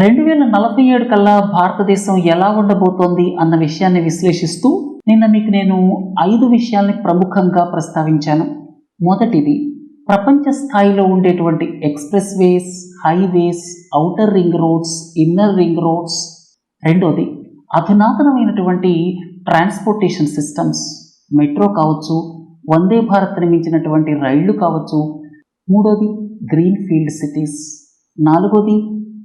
రెండు వేల నలభై ఏడు కల్లా భారతదేశం ఎలా ఉండబోతోంది అన్న విషయాన్ని విశ్లేషిస్తూ నిన్న మీకు నేను ఐదు విషయాల్ని ప్రముఖంగా ప్రస్తావించాను. మొదటిది ప్రపంచ స్థాయిలో ఉండేటువంటి expressways highways outer ring roads inner ring roads. రెండోది అధునాతనమైనటువంటి ట్రాన్స్పోర్టేషన్ సిస్టమ్స్. మెట్రో కావచ్చు వందే భారత్ నిర్మించినటువంటి రైళ్ళు కావచ్చు. మూడోది గ్రీన్ ఫీల్డ్ సిటీస్. నాలుగోది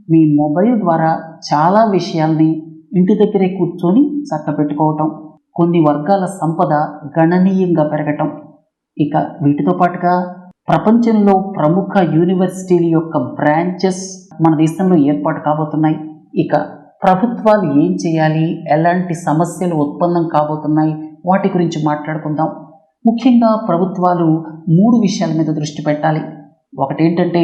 మీ మొబైల్ ద్వారా చాలా విషయాల్ని ఇంటి దగ్గరే కూర్చొని చక్కబెట్టుకోవటం కొన్ని వర్గాల సంపద గణనీయంగా పెరగటం. ఇక వీటితో పాటుగా ప్రపంచంలో ప్రముఖ యూనివర్సిటీల యొక్క బ్రాంచెస్ మన దేశంలో ఏర్పాటు కాబోతున్నాయి. ఇక ప్రభుత్వాలు ఏం చేయాలి? ఎలాంటి సమస్యలు ఉత్పన్నం కాబోతున్నాయి? వాటి గురించి మాట్లాడుకుందాం. ముఖ్యంగా ప్రభుత్వాలు మూడు విషయాల మీద దృష్టి పెట్టాలి. ఒకటేంటంటే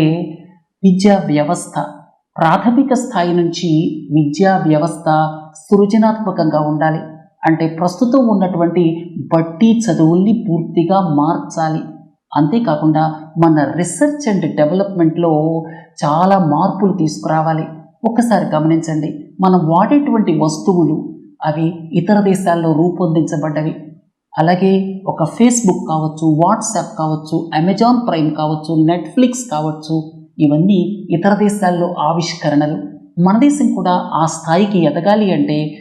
విద్యా వ్యవస్థ. ప్రాథమిక స్థాయి నుంచి విద్యా వ్యవస్థ సృజనాత్మకంగా ఉండాలి. అంటే ప్రస్తుతం ఉన్నటువంటి బట్టి చదువుల్ని పూర్తిగా మార్చాలి. అంతేకాకుండా మన రీసెర్చ్ అండ్ డెవలప్మెంట్లో చాలా మార్పులు తీసుకురావాలి. ఒక్కసారి గమనించండి. మనం వాడేటువంటి వస్తువులు అవి ఇతర దేశాల్లో రూపొందించబడ్డవి. అలాగే ఒక ఫేస్బుక్ కావచ్చు వాట్సాప్ కావచ్చు అమెజాన్ ప్రైమ్ కావచ్చు నెట్ఫ్లిక్స్ కావచ్చు ఇవన్నీ ఇతర దేశాల్లో ఆవిష్కరణలు. మన దేశం కూడా ఆ స్థాయికి ఎదగాలి అంటే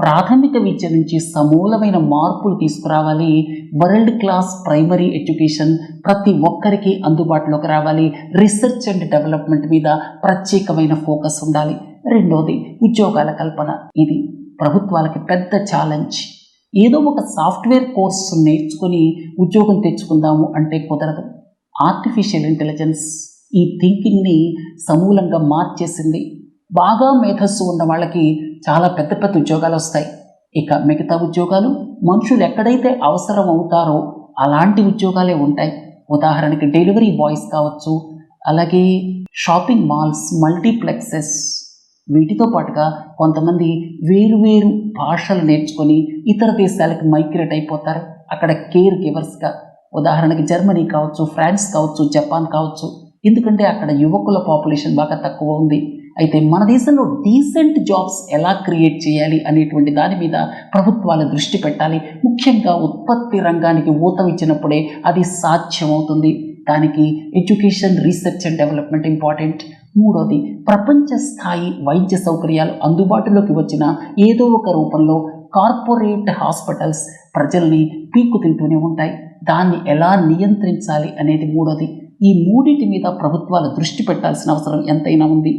ప్రాథమిక విద్య నుంచి సమూలమైన మార్పులు తీసుకురావాలి. వరల్డ్ క్లాస్ ప్రైమరీ ఎడ్యుకేషన్ ప్రతి ఒక్కరికి అందుబాటులోకి రావాలి. రీసెర్చ్ అండ్ డెవలప్మెంట్ మీద ప్రత్యేకమైన ఫోకస్ ఉండాలి. రెండోది ఉద్యోగాల కల్పన. ఇది ప్రభుత్వాలకి పెద్ద ఛాలెంజ్. ఏదో ఒక సాఫ్ట్వేర్ కోర్స్ నేర్చుకుని ఉద్యోగం తెచ్చుకుందాము అంటే కుదరదు. ఆర్టిఫిషియల్ ఇంటెలిజెన్స్ ఈ థింకింగ్ని సమూలంగా మార్చేసింది. బాగా మేధస్సు ఉన్న వాళ్ళకి చాలా పెద్ద పెద్ద ఉద్యోగాలు వస్తాయి. ఇక మిగతా ఉద్యోగాలు మనుషులు ఎక్కడైతే అవసరం అవుతారో అలాంటి ఉద్యోగాలే ఉంటాయి. ఉదాహరణకి డెలివరీ బాయ్స్ కావచ్చు అలాగే షాపింగ్ మాల్స్ మల్టీప్లెక్సెస్ వీటితో పాటుగా కొంతమంది వేరు వేరు భాషలు నేర్చుకొని ఇతర దేశాలకు మైగ్రేట్ అయిపోతారు. అక్కడ కేర్ గివర్స్గా ఉదాహరణకి జర్మనీ కావచ్చు ఫ్రాన్స్ కావచ్చు జపాన్ కావచ్చు. ఎందుకంటే అక్కడ యువకుల పాపులేషన్ బాగా తక్కువ ఉంది. అయితే మన దేశంలో డీసెంట్ జాబ్స్ ఎలా క్రియేట్ చేయాలి అనేటువంటి దాని మీద ప్రభుత్వాలు దృష్టి పెట్టాలి. ముఖ్యంగా ఉత్పత్తి రంగానికి ఊతమిచ్చినప్పుడే అది సాధ్యమవుతుంది. దానికి education research and development important. మూడోది ప్రపంచ స్థాయి వైద్య సౌకర్యాలు అందుబాటులోకి వచ్చిన ఏదో ఒక రూపంలో కార్పొరేట్ హాస్పిటల్స్ ప్రజల్ని పీక్కు తింటూనే ఉంటాయి. దాన్ని ఎలా నియంత్రించాలి అనేది మూడోది. ఈ మూడింటి మీద ప్రభుత్వాలు దృష్టి పెట్టాల్సిన అవసరం ఎంతైనా ఉంది.